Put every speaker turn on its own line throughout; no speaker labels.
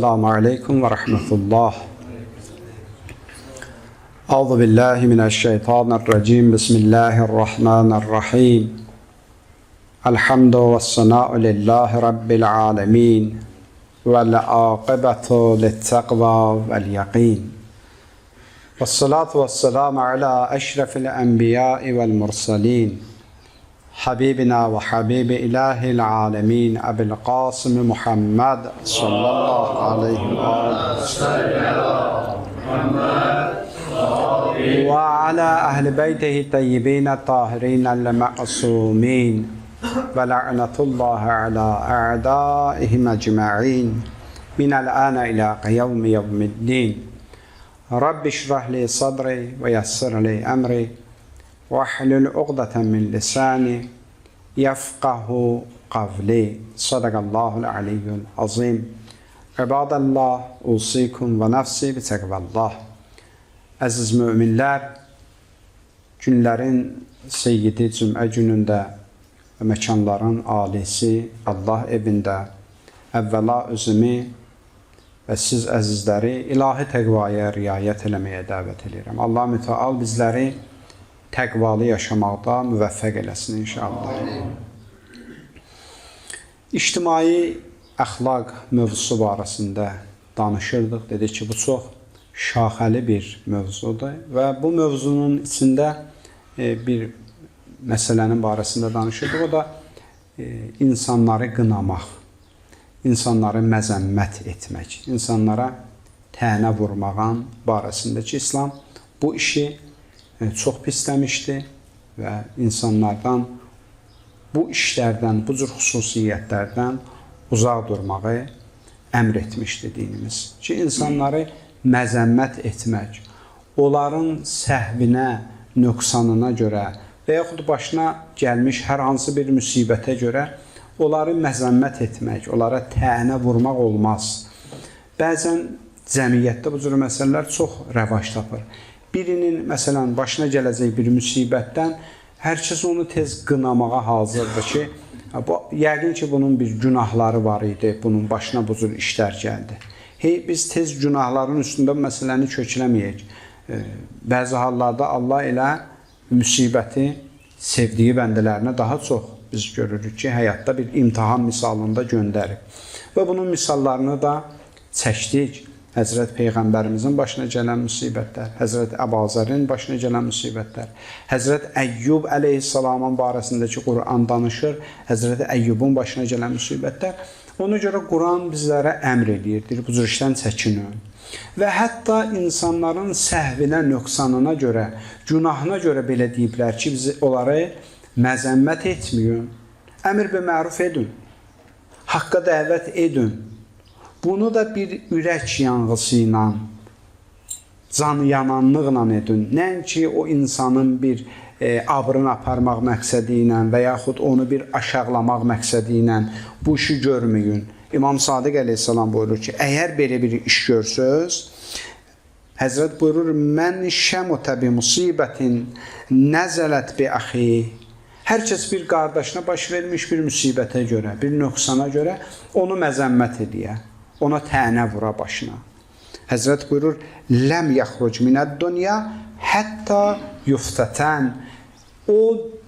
السلام عليكم ورحمة الله. أعوذ بالله من الشيطان الرجيم. بسم الله الرحمن الرحيم. الحمد والثناء لله رب العالمين والعاقبة للتقوى واليقين. والصلاة والسلام على أشرف الأنبياء والمرسلين. حبيبنا وحبيب إله العالمين أبي القاسم محمد صلى الله عليه وآله وعلى أهل بيته الطيبين الطاهرين المعصومين. ولعنة الله على أعدائهم أجمعين. من الآن إلى يوم يوم الدين. رب اشرح لي صدري ويسر لي أمري. واحلل عقدة من لساني يفقه قولي صدق الله العلي العظيم عباد الله أوصيكم ونفسي بتقوى الله Əziz möminlər, günlərin seyyidi cümə günündə və məkanların alisi Allah evində əvvəla özümü və siz əzizləri ilahi təqvaya riayət eləməyə dəvət edirəm. Allah mütəal bizləri təqvalı yaşamaqda müvəffəq eləsin inşallah. İctimai əxlaq mövzusu barəsində danışırdıq. Dedik ki, bu çox şaxəli bir mövzudur və bu mövzunun içində e, bir məsələnin barəsində danışırdıq. O da e, insanları qınamaq, insanları məzəmmət etmək, insanlara tənə vurmağın barəsində ki, İslam bu işi çox pisləmişdi və insanlardan bu işlərdən, bu cür xüsusiyyətlərdən uzaq durmağı əmr etmişdi dinimiz. Ki, insanları məzəmmət etmək, onların səhvinə, nöqsanına görə və yaxud başına gəlmiş hər hansı bir müsibətə görə onları məzəmmət etmək, onlara tənə vurmaq olmaz. Bəzən cəmiyyətdə bu cür məsələlər çox rəvac tapır. Birinin məsələn başına gələcək bir müsibətdən hər kəs onu tez qınamağa hazırdır ki, bu yəqin ki bunun bir günahları var idi, bunun başına bu cür işlər gəldi. Hey, biz tez günahların üstündə məsələni kökləməyək. Bəzi hallarda Allah elə müsibəti sevdiyi bəndələrinə daha çox biz görürük ki, həyatda bir imtahan misalında göndərib. Və bunun misallarını da çəkdik. Həzrət Peyğəmbərimizin başına gələn müsibətlər, Həzrət Əbazərin başına gələn müsibətlər, Həzrət Əyyub əleyhissalamın barəsindəki Quran danışır, Həzrət Əyyubun başına gələn müsibətlər. Ona görə Quran bizlərə əmr edir, deyir, bu cür işdən çəkinin. Və hətta insanların səhvinə, nöqsanına görə, günahına görə belə deyiblər ki, biz onları məzəmmət etməyin, əmr və məruf edin, haqqa dəvət edin. Bunu da bir ürək yanğısı ilə, can yananlıqla edin. Nəinki o insanın bir e, abrını aparmaq məqsədi ilə və yaxud onu bir aşağılamaq məqsədi ilə bu işi görməyin. İmam Sadiq əleyhissalam buyurur ki, əgər belə bir iş görsöz, Həzrət buyurur, mən şəmutə bi musibətin nəzələt bi əxi. Hər kəs bir qardaşına baş vermiş bir müsibətə görə, bir nöqsana görə onu məzəmmət edir ona tənə vura başına. Həzrət buyurur, ləm yaxruc minəd dünya hətta yuftətən. O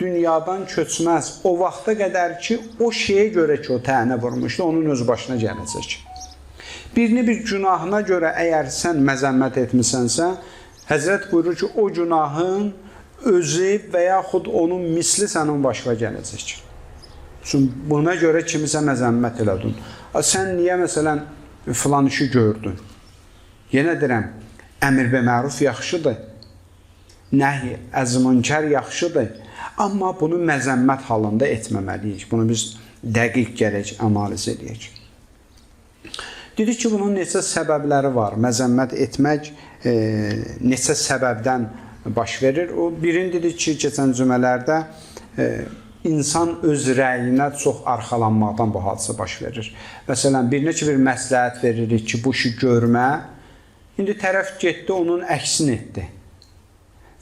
dünyadan köçməz. O vaxta qədər ki, o şeyə görə ki, o tənə vurmuşdu, onun öz başına gələcək. Birini bir günahına görə əgər sən məzəmmət etmisənsə, Həzrət buyurur ki, o günahın özü və yaxud onun misli sənin başına gələcək. Çünki buna görə kimisə məzəmmət elədin. Sən niyə məsələn filan işi gördün. Yenə deyirəm, əmr və məruf yaxşıdır. Nəhy əzmunkar yaxşıdır. Amma bunu məzəmmət halında etməməliyik. Bunu biz dəqiq gərək analiz edək. Dedik ki, bunun neçə səbəbləri var. Məzəmmət etmək e, neçə səbəbdən baş verir. O birini dedik ki, keçən cümələrdə e, insan öz rəyinə çox arxalanmaqdan bu hadisə baş verir. Məsələn, birinə ki, bir məsləhət veririk ki, bu işi görmə. İndi tərəf getdi, onun əksini etdi.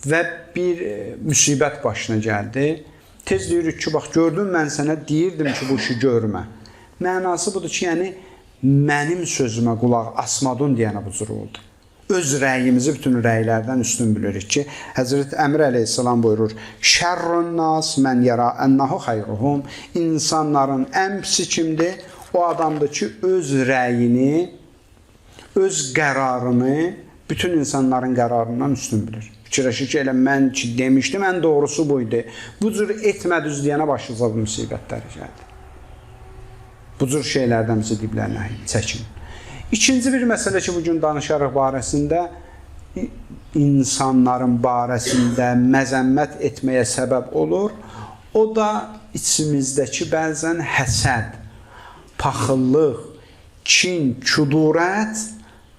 Və bir e, müsibət başına gəldi. Tez deyirik ki, bax gördün mən sənə deyirdim ki, bu işi görmə. Mənası budur ki, yəni mənim sözümə qulaq asmadın deyənə bu cür oldu. Öz rəyimizi bütün rəylərdən üstün bilirik ki, Həzrət Əmr əleyhissalam buyurur: "Şerrun nas men yara ennehu hayruhum." İnsanların ən pisi kimdir? O adamdır ki, öz rəyini, öz qərarını bütün insanların qərarından üstün bilir. Fikirləşir ki, elə mən ki demişdim, ən doğrusu bu idi. Bu cür etmədiniz deyənə başınıza bu müsibətlər gəldi. Bu cür şeylərdən bizi diblərinə çəkin. İkinci bir məsələ ki, bu gün danışarıq barəsində insanların barəsində məzəmmət etməyə səbəb olur. O da içimizdəki bəzən həsəd, paxıllıq, kin, kudurət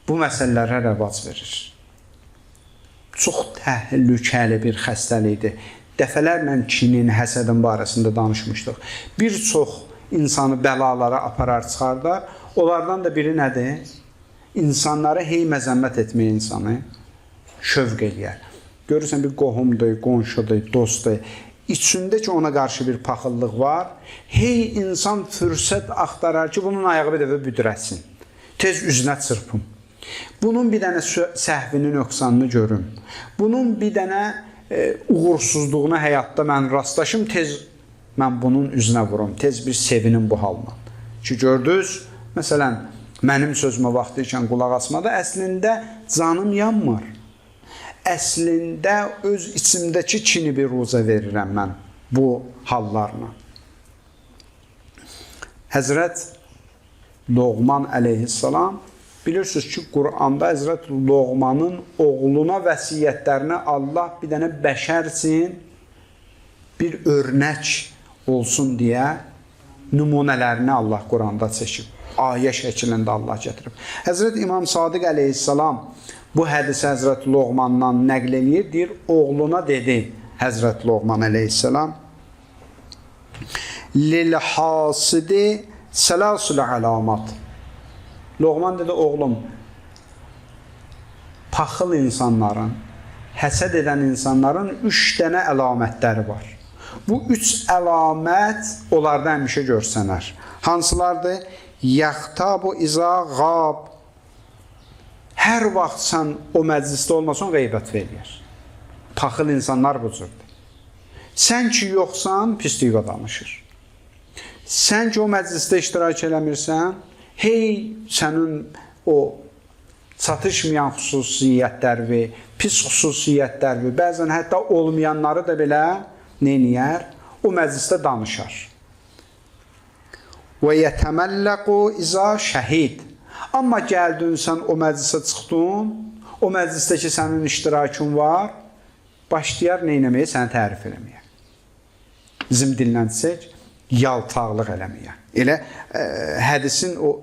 bu məsələlərə rəvac verir. Çox təhlükəli bir xəstəlikdir. Dəfələrlə kinin, həsədin barəsində danışmışdıq. Bir çox insanı bəlalara aparar, çıxardar. Onlardan da biri nədir? İnsanlara hey məzəmmət etməyə insanı şövq eləyər. Görürsən bir qohumdur, qonşudur, dostdur. İçində ki ona qarşı bir paxıllıq var. Hey insan fürsət axtarar ki, bunun ayağı bir dəfə büdrəsin. Tez üzünə çırpım. Bunun bir dənə səhvini, nöqsanını görüm. Bunun bir dənə e, uğursuzluğuna həyatda mən rastlaşım, tez mən bunun üzünə vurum, tez bir sevinim bu halına. Ki gördünüz, məsələn, mənim sözümə vaxtı ikən qulaq asmada əslində canım yanmır. Əslində öz içimdəki kini bir ruza verirəm mən bu hallarla. Həzrət Loğman əleyhissalam bilirsiniz ki, Quranda Həzrət Loğmanın oğluna vəsiyyətlərini Allah bir dənə bəşər üçün bir örnək olsun deyə nümunələrini Allah Quranda çəkib. Ayə şəklində Allah gətirib. Həzrət İmam Sadiq əleyhissalam bu hədisi Həzrət Loğmandan nəql eləyir, deyir, oğluna dedi Həzrət Loğman əleyhissalam lil hasidi selasul alamat. Loğman dedi, oğlum, paxıl insanların, həsəd edən insanların üç dənə əlamətləri var. Bu üç əlamət onlarda həmişə görsənər. Hansılardır? Yaxtabu iza qab. Hər vaxt sən o məclisdə olmasan qeybət eləyər. Paxıl insanlar bu cürdür. Sən ki yoxsan, pisliyə danışır. Sən ki o məclisdə iştirak eləmirsən, hey sənin o çatışmayan xüsusiyyətləri, pis xüsusiyyətləri, bəzən hətta olmayanları da belə neyniyər? O məclisdə danışar. Və yətəməlləqu iza şəhid. Amma gəldin sən o məclisə çıxdın, o məclisdə ki sənin iştirakın var, başlayar neynəməyə, səni tərif eləməyə. Bizim dillə desək, yaltaqlıq eləməyə. Elə ə, hədisin o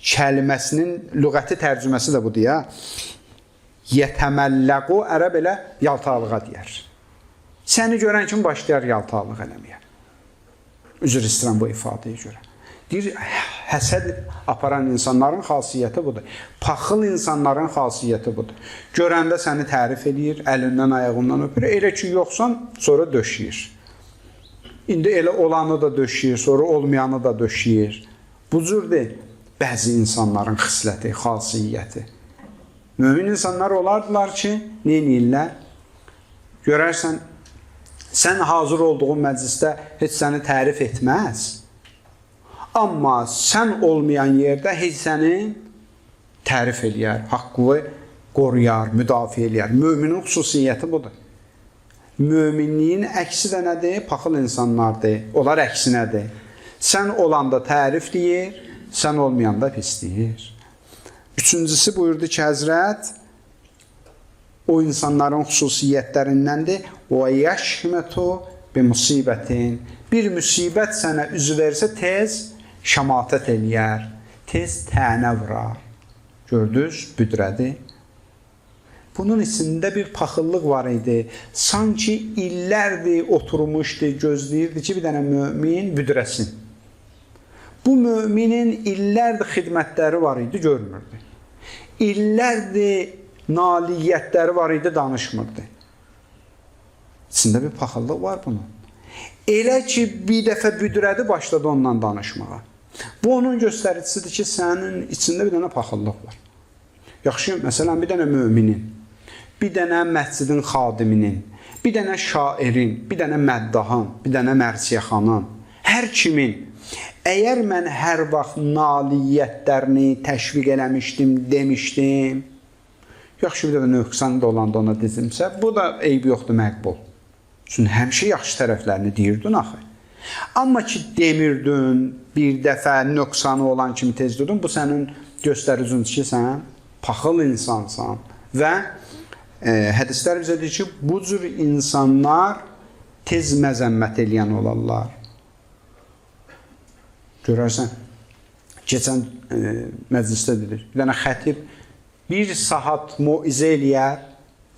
kəliməsinin lüğəti tərcüməsi də budur ya. Yətəməlləqu ərəb elə yaltaqlığa deyər. Səni görən kimi başlayar yaltaqlıq eləməyə. Üzr istəyirəm bu ifadəyə görə. Deyir, həsəd aparan insanların xasiyyəti budur. Paxıl insanların xasiyyəti budur. Görəndə səni tərif eləyir, əlindən, ayağından öpür. Elə ki yoxsan, sonra döşəyir. İndi elə olanı da döşəyir, sonra olmayanı da döşəyir. Bu cürdür bəzi insanların xisləti, xasiyyəti. Mömin insanlar olardılar ki, nə edirlər? Görərsən, sən hazır olduğun məclisdə heç səni tərif etməz. Amma sən olmayan yerdə heç səni tərif eləyər, haqqını qoruyar, müdafiə eləyər. Möminin xüsusiyyəti budur. Möminliyin əksi də nədir? Paxıl insanlardır. Onlar əksinədir. Sən olanda tərif deyir, sən olmayanda pis deyir. Üçüncüsü buyurdu ki, Həzrət o insanların xüsusiyyətlərindəndir. Və yəşmətu bi musibətin. Bir müsibət sənə üzü versə tez şəmatət eləyər, tez tənə vurar. Gördünüz, büdrədi. Bunun içində bir paxıllıq var idi. Sanki illərdir oturmuşdu, gözləyirdi ki, bir dənə mömin büdrəsin. Bu müminin illərdir xidmətləri var idi, görmürdü. İllərdir naliyyətləri var idi, danışmırdı. İçində bir paxıllıq var bunun. Elə ki, bir dəfə büdrədi, başladı ondan danışmağa. Bu onun göstəricisidir ki, sənin içində bir dənə paxıllıq var. Yaxşı, məsələn, bir dənə möminin, bir dənə məscidin xadiminin, bir dənə şairin, bir dənə məddahın, bir dənə mərsiyəxanın, hər kimin əgər mən hər vaxt naliyyətlərini təşviq eləmişdim, demişdim, yaxşı bir dənə nöqsan da olanda ona dizimsə, bu da eyb yoxdur, məqbul. Çünki həmişə yaxşı tərəflərini deyirdin axı. Amma ki demirdin, bir dəfə nöqsanı olan kimi tez durdun, bu sənin göstəricin ki, sən paxıl insansan və e, hədislər bizə deyir ki, bu cür insanlar tez məzəmmət eləyən olarlar. Görərsən, keçən e, məclisdə dedik, bir dənə xətib bir saat moizə eləyər,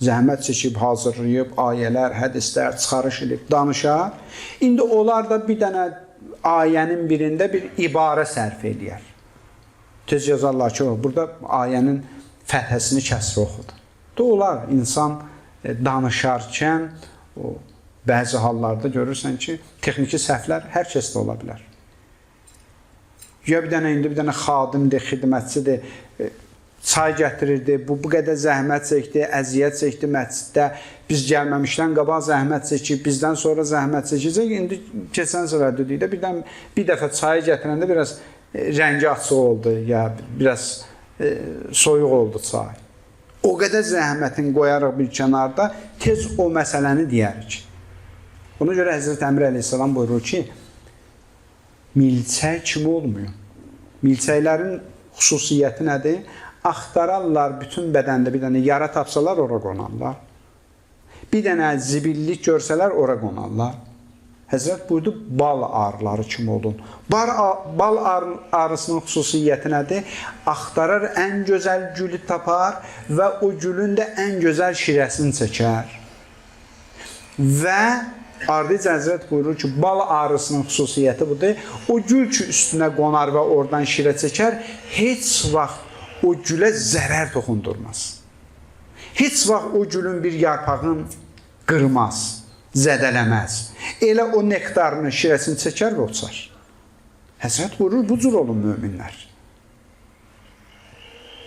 zəhmət çəkib, hazırlayıb, ayələr, hədislər çıxarış edib, danışar. İndi onlar da bir dənə ayənin birində bir ibarə sərf eləyər. Tez yazarlar ki, o, burada ayənin fəthəsini kəsr oxudu. Da olar, insan e, danışarkən o, bəzi hallarda görürsən ki, texniki səhvlər hər kəsdə ola bilər. Ya bir dənə indi bir dənə xadimdir, xidmətçidir, çay gətirirdi, bu bu qədər zəhmət çəkdi, əziyyət çəkdi məsciddə. Biz gəlməmişdən qabaq zəhmət çəkib, bizdən sonra zəhmət çəkəcək. İndi keçən səfər dedikdə birdən bir dəfə çayı gətirəndə biraz e, rəngi açıq oldu, ya biraz e, soyuq oldu çay. O qədər zəhmətin qoyarıq bir kənarda, tez o məsələni deyərik. Ona görə Həzrət Əmr əleyhissalam buyurur ki, milçək kimi olmuyor. Milçəklərin xüsusiyyəti nədir? Axtararlar bütün bədəndə bir dənə yara tapsalar ora qonarlar. Bir dənə zibillik görsələr ora qonarlar. Həzrət buyurdu, bal arıları kimi olun. Bar, bal ar arısının xüsusiyyəti nədir? Axtarar ən gözəl gülü tapar və o gülün də ən gözəl şirəsini çəkər. Və Ardıc Həzrət buyurur ki, bal arısının xüsusiyyəti budur. O gül ki üstünə qonar və oradan şirə çəkər, heç vaxt o gülə zərər toxundurmaz. Heç vaxt o gülün bir yarpağını qırmaz, zədələməz. Elə o nektarını, şirəsini çəkər və uçar. Həzrət buyurur, bu cür olun möminlər.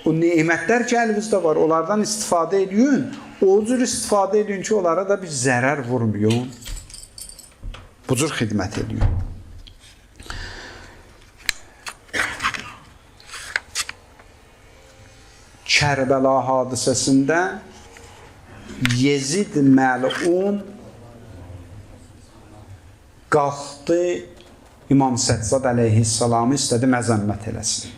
O nemətlər ki, əlinizdə var, onlardan istifadə edin. O cür istifadə edin ki, onlara da bir zərər vurmayın. Bu cür xidmət edin. Kərbəla hadisəsində Yezid məlun qalxdı İmam Səccad əleyhissalamı istədi məzəmmət eləsin.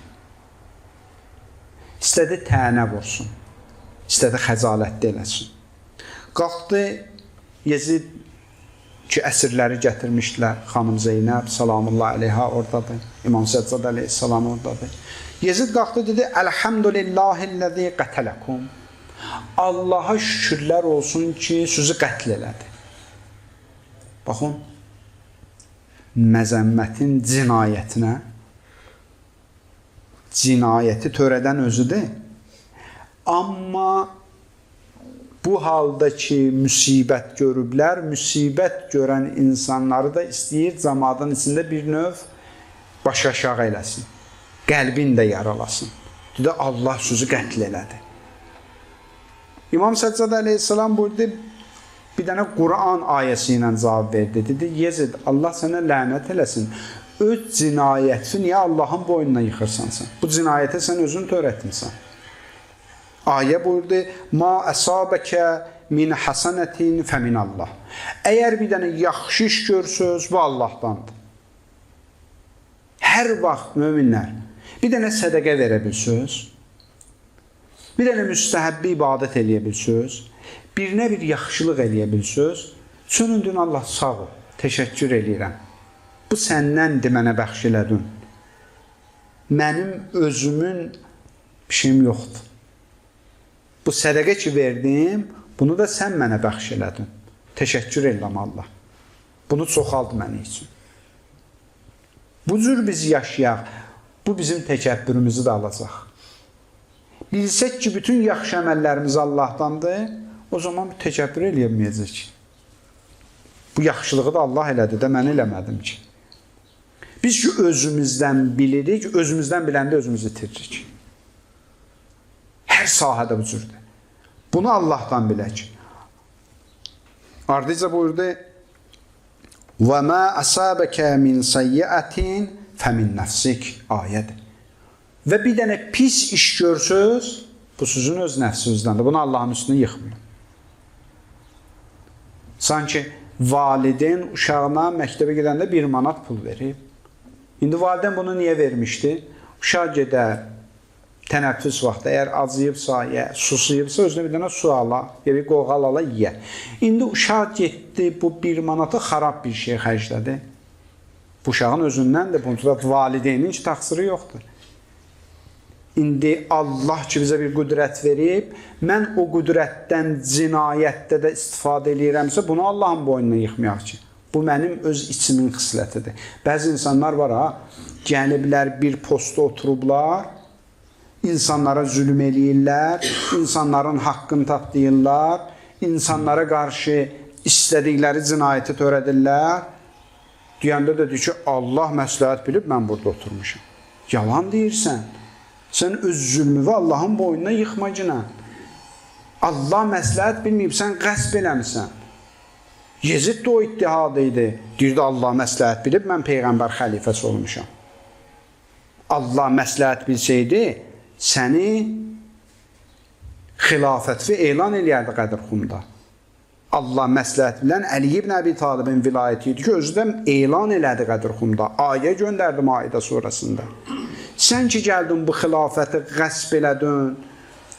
İstədi tənə vursun. İstədi xəcalətli eləsin. Qalxdı Yezid ki, əsirləri gətirmişdilər. Xanım Zeynəb salamullah əleyha ordadır. İmam Səccad əleyhissalam ordadır. Yezid qalxdı dedi: "Elhamdülillahi'llezî qatalakum." Allaha şükürlər olsun ki, sizi qətl elədi. Baxın, məzəmmətin cinayətinə cinayəti törədən özüdür. Amma bu halda ki, müsibət görüblər, müsibət görən insanları da istəyir cəmaatın içində bir növ baş aşağı eləsin. Qəlbin də yaralasın. Dedi, Allah sözü qətl elədi. İmam Səccad əleyhissalam buyurdu, bir dənə Quran ayəsi ilə cavab verdi. Dedi, Yezid, Allah sənə lənət eləsin. Öz cinayəti niyə Allahın boynuna yıxırsan sən? Bu cinayətə sən özün törətmisən. Ayə buyurdu, ma əsabəkə min hasanətin fəmin Allah. Əgər bir dənə yaxşı iş görsöz, bu Allahdandır. Hər vaxt möminlər bir dənə sədəqə verə bilsöz, bir dənə müstəhəbbi ibadət eləyə bilsöz, birinə bir yaxşılıq eləyə bilsöz, çönündün Allah sağ ol, təşəkkür eləyirəm. Bu səndəndir mənə bəxş elədin. Mənim özümün bir şeyim yoxdur. Bu sədəqə ki verdim, bunu da sən mənə bəxş elədin. Təşəkkür edirəm Allah. Bunu çoxald mənim üçün. Bu cür biz yaşayaq, bu bizim təkəbbürümüzü də alacaq. Bilsək ki, bütün yaxşı əməllərimiz Allahdandır, o zaman təkəbbür eləyə bilməyəcək. Bu yaxşılığı da Allah elədi də mən eləmədim ki. Biz ki özümüzdən bilirik, özümüzdən biləndə özümüzü itiririk. Hər sahədə bu cürdür. Bunu Allahdan bilək. Ardıca buyurdu: "Və ma asabaka min sayyi'atin femin nefsik" ayədir. Və bir dənə pis iş görsüz, bu sizin öz nəfsinizdendir. Bunu Allahın üstünə yıxmayın. Sanki valideyn uşağına məktəbə gedəndə 1 manat pul verib. İndi valideyn bunu niyə vermişdi? Uşaq gedər tənəffüs vaxtı əgər acıyıbsa, ya susuyubsa özünə bir dənə su ala, ya bir qoğal ala yeyə. İndi uşaq getdi bu 1 manatı xarab bir şey xərclədi. Bu uşağın özündən də bunda valideynin heç təqsiri yoxdur. İndi Allah ki bizə bir qüdrət verib, mən o qüdrətdən cinayətdə də istifadə eləyirəmsə, bunu Allahın boynuna yıxmayaq ki. Bu mənim öz içimin xislətidir. Bəzi insanlar var ha, gəliblər bir postda oturublar, insanlara zülm eləyirlər, insanların haqqını tapdayırlar, insanlara qarşı istədikləri cinayəti törədirlər. Deyəndə də deyir ki, Allah məsləhət bilib mən burada oturmuşam. Yalan deyirsən. Sən öz zülmünü Allahın boynuna yıxmacına. Allah məsləhət bilməyib, sən qəsb eləmisən. Yezid də o ittihad idi. Deyirdi Allah məsləhət bilib, mən peyğəmbər xəlifəsi olmuşam. Allah məsləhət bilsəydi, səni xilafətvi elan eləyərdi Qədirxumda. Allah məsləhət bilən Əli ibn Əbi Talibin vilayəti idi ki, özü də elan elədi Qədirxumda. Ayə göndərdi Maidə surəsində. Sən ki gəldin bu xilafəti qəsb elədin,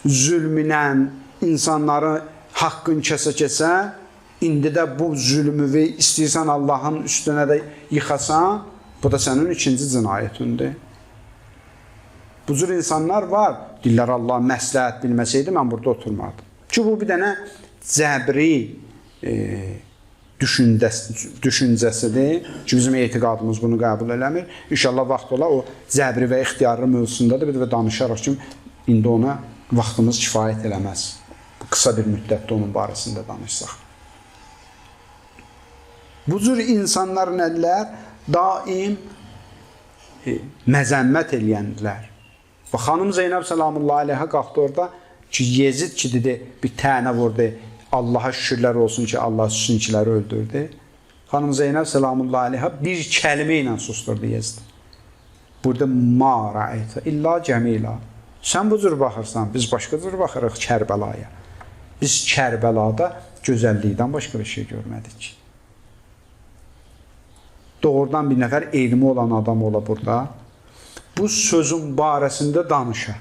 zülmünə insanları haqqın kəsə-kəsə, indi də bu zülmüvi istəyirsən Allahın üstünə də yıxasan, bu da sənin ikinci cinayətindir. Bu cür insanlar var. Dillər Allah məsləhət bilməsəydi mən burada oturmardım. Ki bu bir dənə cəbri e, düşüncəsi, düşüncəsidir ki, bizim etiqadımız bunu qəbul eləmir. İnşallah vaxt ola o cəbri və ixtiyarlı mövzusunda da bir də danışarıq ki, indi ona vaxtımız kifayət eləməz. Qısa bir müddətdə onun barəsində danışsaq. Bu cür insanlar nədirlər? Daim e, məzəmmət eləyəndirlər. Və xanım Zeynəb salamullahi aleyhə qalxdı orada ki, Yezid ki dedi, bir tənə vurdu. Allaha şükürlər olsun ki, Allah süsünçiləri öldürdü. Xanım Zeynəb salamullahi aleyhə bir kəlmə ilə susturdu Yezid. Burada ma rəaytə illa cəmila. Sən bu cür baxırsan, biz başqa cür baxırıq Kərbəlaya. Biz Kərbəlada gözəllikdən başqa bir şey görmədik ki. Doğrudan bir nəfər elmi olan adam ola burada. Bu sözün barəsində danışa.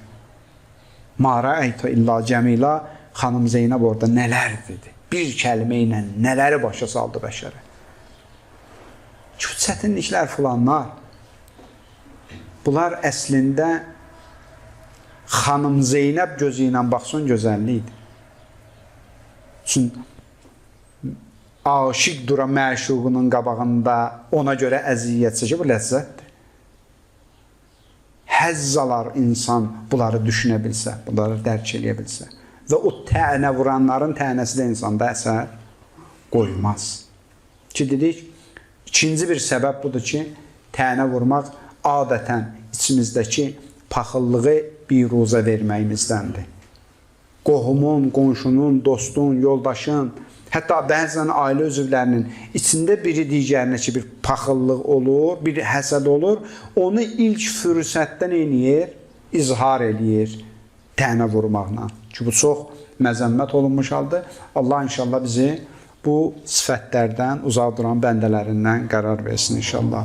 Mara əytə illa cəmila xanım Zeynəb orada nələr dedi. Bir kəlmə ilə nələri başa saldı bəşərə. Çox çətinliklər filanlar. Bunlar əslində xanım Zeynəb gözü ilə baxsan gözəllikdir. Çünki aşiq dura məşuqunun qabağında ona görə əziyyət çəkir, bu ləzzətdir. Həzz alar insan bunları düşünə bilsə, bunları dərk eləyə bilsə. Və o tənə vuranların tənəsi də insanda əsər qoymaz. Ki dedik, ikinci bir səbəb budur ki, tənə vurmaq adətən içimizdəki paxıllığı biruzə verməyimizdəndir. Qohumun, qonşunun, dostun, yoldaşın, Hətta bəzən ailə üzvlərinin içində biri digərinə ki bir paxıllıq olur, bir həsəd olur, onu ilk fürsətdən eləyir, izhar eləyir tənə vurmaqla. Ki bu çox məzəmmət olunmuş haldır. Allah inşallah bizi bu sifətlərdən uzaq duran bəndələrindən qərar versin inşallah.